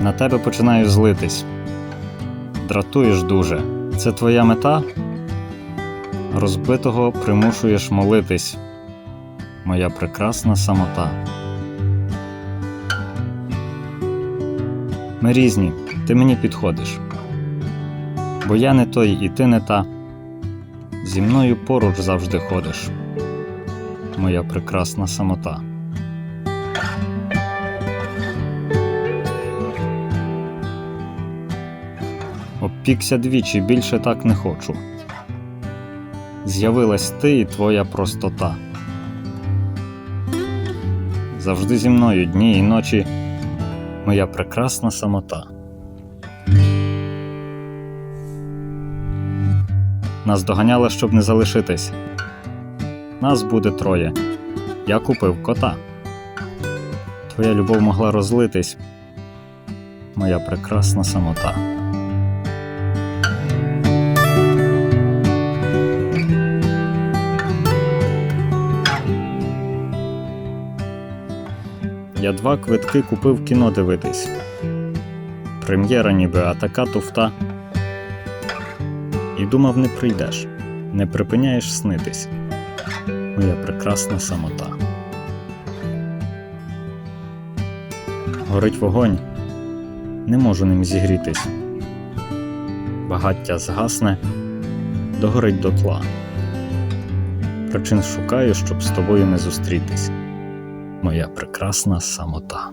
На тебе починаю злитись. Дратуєш дуже. Це твоя мета? Розбитого примушуєш молитись. Моя прекрасна самота. Ми різні, ти мені підходиш. Бо я не той і ти не та. Зі мною поруч завжди ходиш. Моя прекрасна самота. Обпікся двічі, більше так не хочу. З'явилась ти і твоя простота. Завжди зі мною дні і ночі, моя прекрасна самота. Нас доганяли, щоб не залишитись. Нас буде троє. Я купив кота. Твоя любов могла розлитись. Моя прекрасна самота. Я два квитки купив кіно дивитись. Прем'єра ніби, а така туфта. І думав, не прийдеш, не припиняєш снитись. Моя прекрасна самота. Горить вогонь, не можу ним зігрітись. Багаття згасне, догорить дотла. Причин шукаю, щоб з тобою не зустрітись. Моя прекрасна самота.